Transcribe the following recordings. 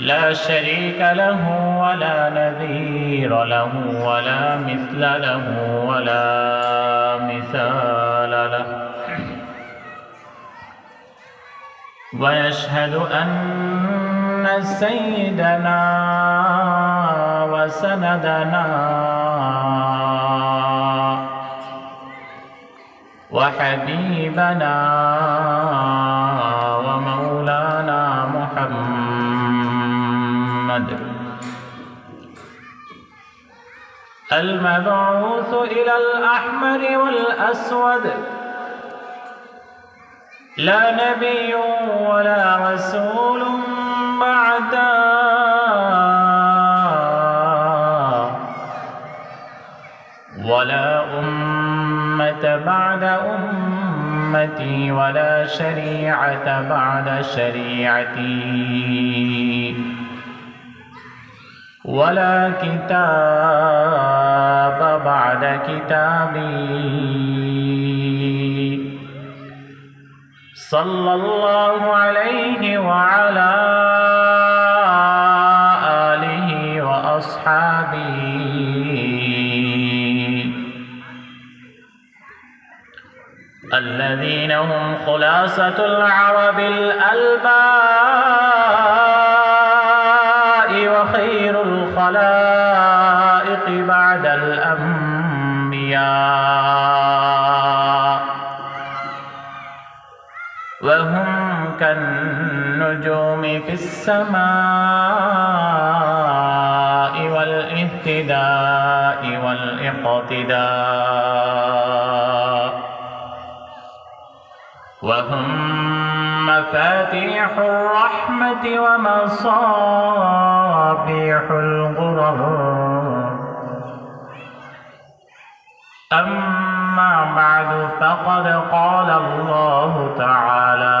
لا شريك له ولا نذير له ولا مثل له ولا مثال له. ويشهد أن سيدنا وسندنا وحبيبنا المبعوث إلى الأحمر والأسود. لا نبي ولا رسول بعد ولا أمة بعد أمتي ولا شريعة بعد شريعتي. ولا كتاب بعد كتابي. صلى الله عليه وعلى آله وأصحابه. الذين هم خلاصة العرب الألباء في السماء والإهتداء والإقتداء. وهم مفاتيح الرحمة ومصابيح الغرر أما بعد فقد قال الله تعالى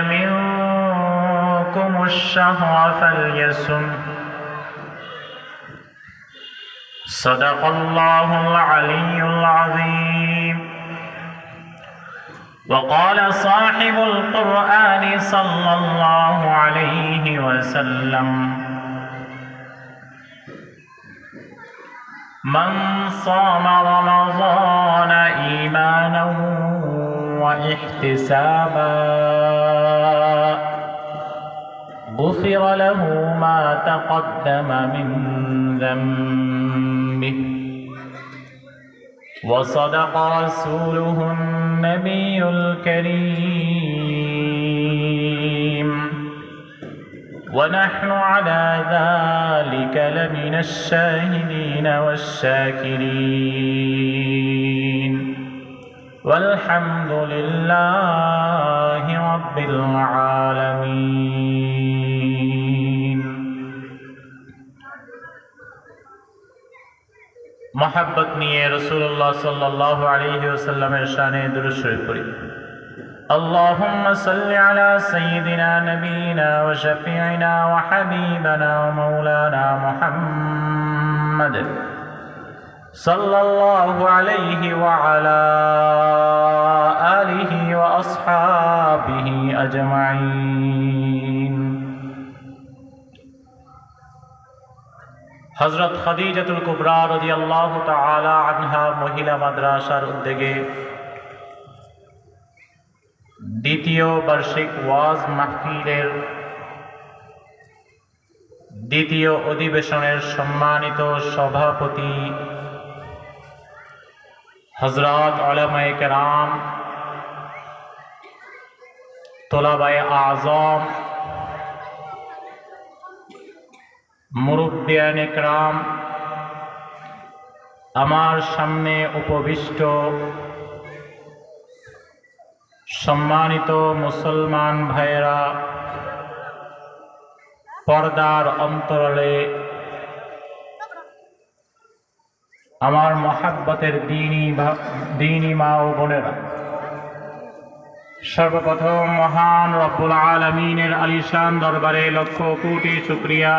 منكم الشهر فليسم صدق الله العلي العظيم. وقال صاحب القرآن صلى الله عليه وسلم من صام رمضان إيمانا واحتسابا. غفر له ما تقدم من ذنبه. وصدق رسوله النبي الكريم. ونحن على ذلك لمن الشاهدين والشاكرين. والحمد لله رب العالمين محبت নিয়ে রাসূলুল্লাহ সাল্লাল্লাহু আলাইহি ওয়াসাল্লামের শানে দুরূদ শরীফ পড়ি اللهم صل على سيدنا نبينا وشفيعنا وحبيبنا ومولانا محمد صلى الله عليه وعلى آله وأصحابه أجمعين হজরত খাদিজাতুল কুবরা রাদিয়াল্লাহু তাআলা আনহা মহিলা মাদ্রাসার উদ্যোগে দ্বিতীয় বার্ষিক ওয়াজ মাহফিলের দ্বিতীয় অধিবেশনের সম্মানিত সভাপতি হজরত আলমায় কেরাম, তোলাবায় আজম, মুরব্বিয়ান একরাম আমার সামনে উপবিষ্ট, সম্মানিত মুসলমান ভাইয়েরা, পর্দার অন্তরালে আমার মহাব্বতের দিনী দিনী মা ও বোনেরা, সর্বপ্রথম মহান রব্বুল আলমিনের আলিশান দরবারে লক্ষ কোটি শুক্রিয়া।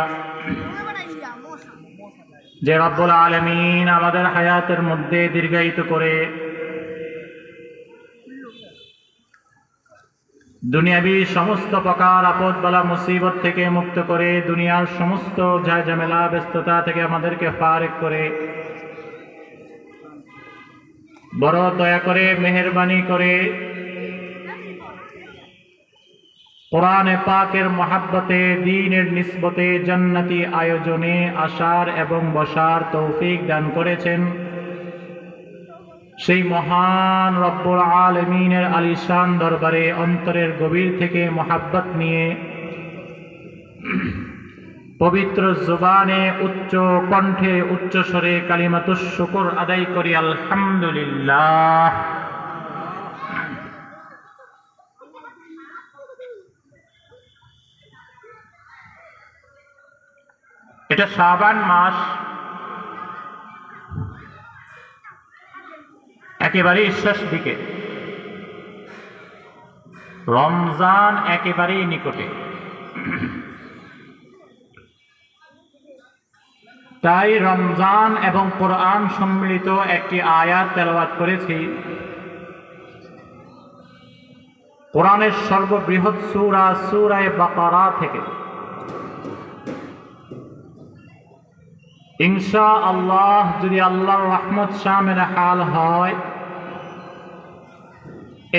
যে রব্বুল আলমিন আমাদের হায়াতের মধ্যে দীর্ঘায়িত করে দুনিয়াবি সমস্ত প্রকার আপদ বলা মুসিবত থেকে মুক্ত করে, দুনিয়ার সমস্ত ঝামেলা ব্যস্ততা থেকে আমাদেরকে ফারেক করে বড় দয়া করে, মেহরবানি করে। কোরআনে পাকের মহাব্বতে, দিনের নিসবতে জান্নাতি আয়োজনে আসার এবং বসার তৌফিক দান করেছেন সেই মহান রব্বুল আলমিনের আলিশান দরবারে অন্তরের গভীর থেকে মহাব্বত নিয়ে। পবিত্র জবানে উচ্চ কণ্ঠে উচ্চ স্বরে কালিমাতুস শুকর আদায় করি, আলহামদুলিল্লাহ। এটা শাবান মাস। একেবারেই শেষ দিকে। রমজান একেবারেই নিকটে। তাই রমজান এবং কোরআন সম্মিলিত একটি আয়াত তেলাওয়াত করেছি। কোরআনের সর্ববৃহৎ সুরা, সুরায় বাকারা থেকে। ইনশা আল্লাহ যদি আল্লাহর রহমত শামের হাল হয়,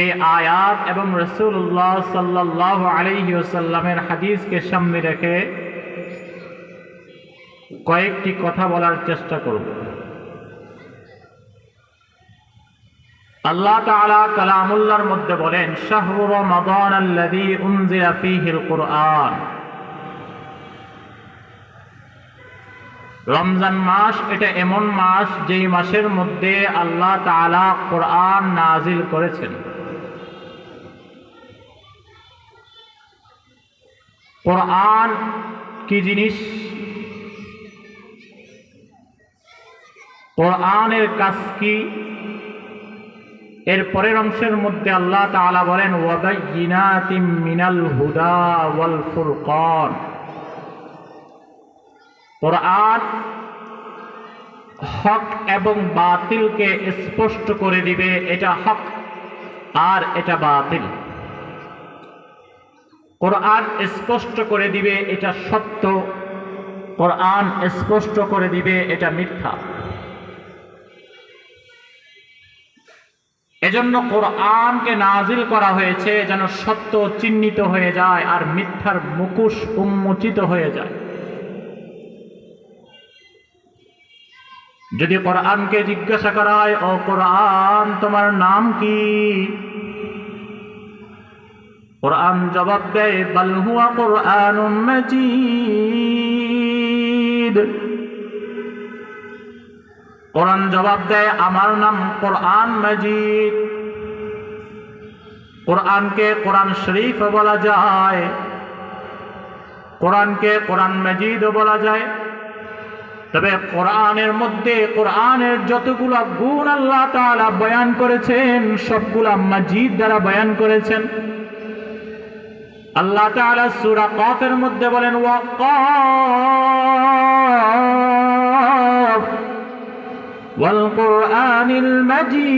এই আয়াত এবং রসুল্লাহ সাল্লাহ আলহি ওসাল্লামের হাদিসকে সামনে রেখে কয়েকটি কথা বলার চেষ্টা করব। আল্লাহ তাআলা কালামুল্লাহর মধ্যে বলেন, শাহরু রমাদান আল্লাযী উনজিলা ফীহিল কুরআন রমজান মাস এটা এমন মাস যেই মাসের মধ্যে আল্লাহ তাআলা কোরআন নাজিল করেছেন। কোরআন কি জিনিস? কোরআনের কাজ কি? এর পরের অংশের মধ্যে আল্লাহ তাআলা বলেন, ওয়াবাইয়িনাতিম মিনাল হুদা ওয়াল ফুরকান। কোরআন হক এবং বাতিলকে স্পষ্ট করে দিবে, এটা হক আর এটা বাতিল। কোরআন স্পষ্ট করে দিবে, এটা সত্য। কোরআন স্পষ্ট করে দিবে, এটা মিথ্যা। এজন্য কোরআনকে নাজিল করা হয়েছে যেন সত্য চিহ্নিত হয়ে যায় আর মিথ্যার মুখোশ উন্মোচিত হয়ে যায়। যদি কোরআনকে জিজ্ঞাসা করা হয় ও কোরআন, তোমার নাম কি? কোরআন জবাব দেয় বালহুয়া কোরআন মজিদ। কোরআন জবাব দেয়, আমার নাম কোরআন মজিদ। কোরআনকে কোরআন শরীফ বলা যায়, কোরআনকে কোরআন মজিদও বলা যায়। তবে কোরআনের মধ্যে কোরআনের যতগুলো গুণ আল্লাহ তাআলা বয়ান করেছেন, সবগুলা মজিদ দ্বারা বয়ান করেছেন। আল্লাহ তাআলা সূরা কফের মধ্যে বলেন ওয়াকাফ কুরআনিল মাজিদ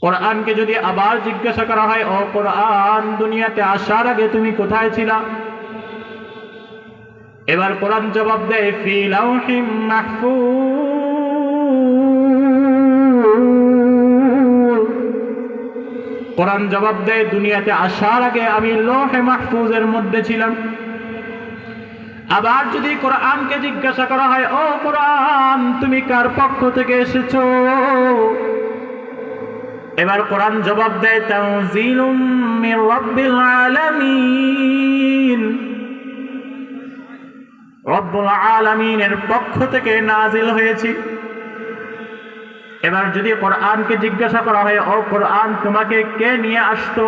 কোরআনকে যদি আবার জিজ্ঞাসা করা হয়, ও কোরআন, দুনিয়াতে আসার আগে তুমি কোথায় ছিলা? এবার কোরআন জবাব দেয়, ফি লাউহিম মাহফুজ। কোরআন জবাব দেয়, দুনিয়াতে আসার আগে আমি লোহে মাহফুজের মধ্যে ছিলাম। আবার যদি কোরআনকে জিজ্ঞাসা করা হয়, ও কোরআন, তুমি কার পক্ষ থেকে এসেছ? এবার কোরআন জবাব দেয়, তানজিলুম মির রাব্বিল আলামিন। রব্বুল আলামিনের পক্ষ থেকে নাজিল হয়েছি। এবার যদি কোরআনকে জিজ্ঞাসা করা হয়, ও কোরআন, তোমাকে কে নিয়ে আসতো?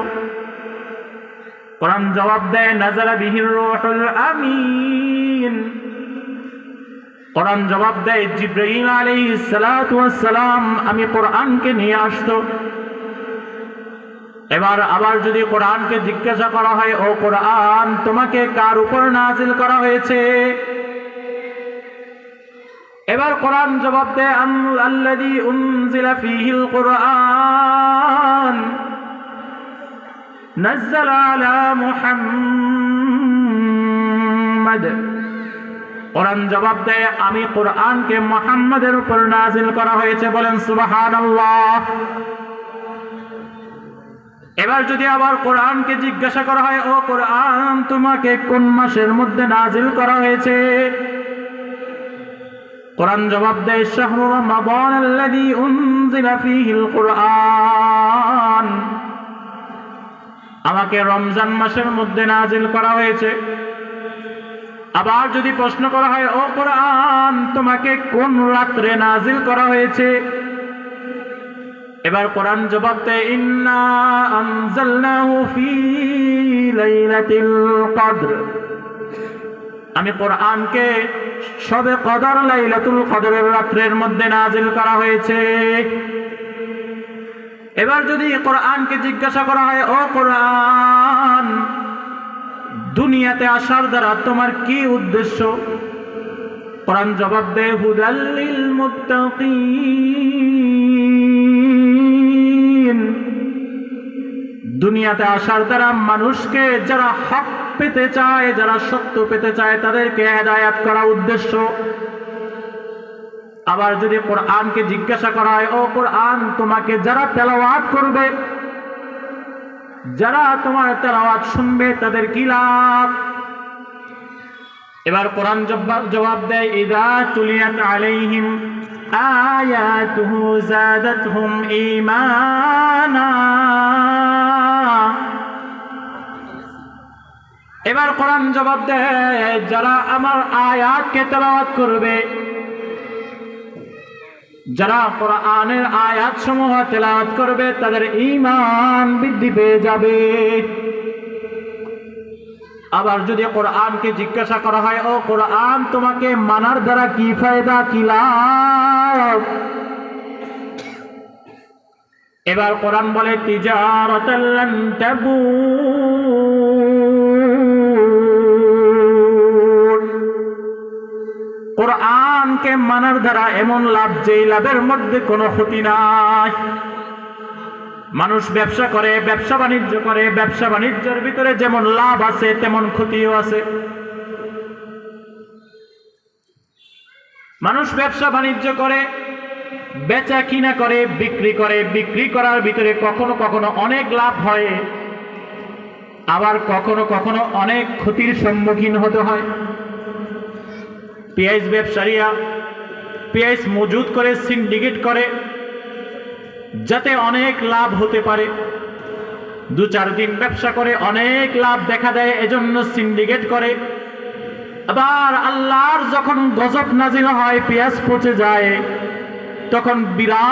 কোরআন জবাব দেয় নাজারা রুহুল আমিন। কোরআন জবাব দেয় আলাইহিস সালাতু সালাম, আমি কোরআনকে নিয়ে আসতো। এবার আবার যদি কোরআনকে জিজ্ঞাসা করা হয়, ও কোরআন, তোমাকে কার উপর নাজিল করা হয়েছে? এবার কোরআন জবাব দেয় আম- আল্লাযী উনজিলা ফীহিল কুরআন نزل على محمد কোরআন জবাব দেয় আমি কোরআনকে মোহাম্মদের উপর নাজিল করা হয়েছে বলেন সুবহানাল্লাহ এবার যদি আবার কোরআনকে জিজ্ঞাসা করা হয় ও কোরআন তোমাকে কোন মাসের মধ্যে নাজিল করা হয়েছে কোরআন জবাব দেয় শাহরু রমাদান আল্লাযী উনজিলা ফীহিল কুরআন। আমাকে রমজান মাসের মধ্যে নাজিল করা হয়েছে। আবার যদি প্রশ্ন করা হয়, ও কোরআন, তোমাকে কোন রাত্রে নাজিল করা হয়েছে? এবার কোরআন জবাব দেয়, ইন্না আনজালনাহু ফি লাইলাতিল কদর। আমি কোরআনকে সবে কদর লাইলাতুল কদরের রাত্রের মধ্যে নাজিল করা হয়েছে। এবার যদি কোরআনকে জিজ্ঞাসা করা হয়, ও কোরআন, দুনিয়াতে আসার দ্বারা তোমার কি উদ্দেশ্য? কোরআন জবাব দেয় হুদাল্লিল মুত্তাকিন। দুনিয়াতে আসার দ্বারা মানুষকে যারা হক পেতে চায়, যারা সত্য পেতে চায়, তাদেরকে হেদায়াত করা উদ্দেশ্য। আবার যদি কোরআনকে জিজ্ঞাসা করা হয়, ও কোরআন, তোমাকে যারা তেলাওয়াত করবে, যারা তোমার তেলাওয়াত শুনবে, তাদের কি লাভ? এবার কোরআন জবাব দেয়, ইদা তুলিয়াত আলাইহিম আয়াতুহু জাদাতহুম ঈমানা। এবার কোরআন জবাব দেয় যারা আমার আয়াতকে তেলাওয়াত করবে, যারা কোরআনের আয়াত সমূহ তেলাওয়াত করবে, তাদের ঈমান বৃদ্ধি পেয়ে যাবে। আবার যদি কোরআনকে জিজ্ঞাসা করা হয়, ও কোরআন, তোমাকে মানার দ্বারা কি ফায়দা, কি লাভ? এবার কোরআন বলে তিজারাতাল্লান তাবুর কোরআনকে মানার দ্বারা এমন লাভ, যেই লাভের মধ্যে কোনো ক্ষতি নাই। মানুষ ব্যবসা করে, ব্যবসা বাণিজ্য করে, ব্যবসা বাণিজ্যের ভিতরে যেমন লাভ আছে, তেমন ক্ষতিও আছে। মানুষ ব্যবসা বাণিজ্য করে, বেচা কিনা করে, বিক্রি করে, বিক্রি করার ভিতরে কখনো কখনো অনেক লাভ হয়। আবার কখনো কখনো অনেক ক্ষতির সম্মুখীন হতে হয়। পেঁয়াজ ব্যবসায়ীরা পেঁয়াজ মজুদ করে সিন্ডিকেট করে, যাতে অনেক লাভ হতে পারে। দু চার দিন ব্যবসা করে অনেক লাভ দেখা দেয়, এজন্য সিন্ডিকেট করে। আবার আল্লাহর যখন গজব নাজিল হয়, পেঁয়াজ পচে যায়, তখন বিরাট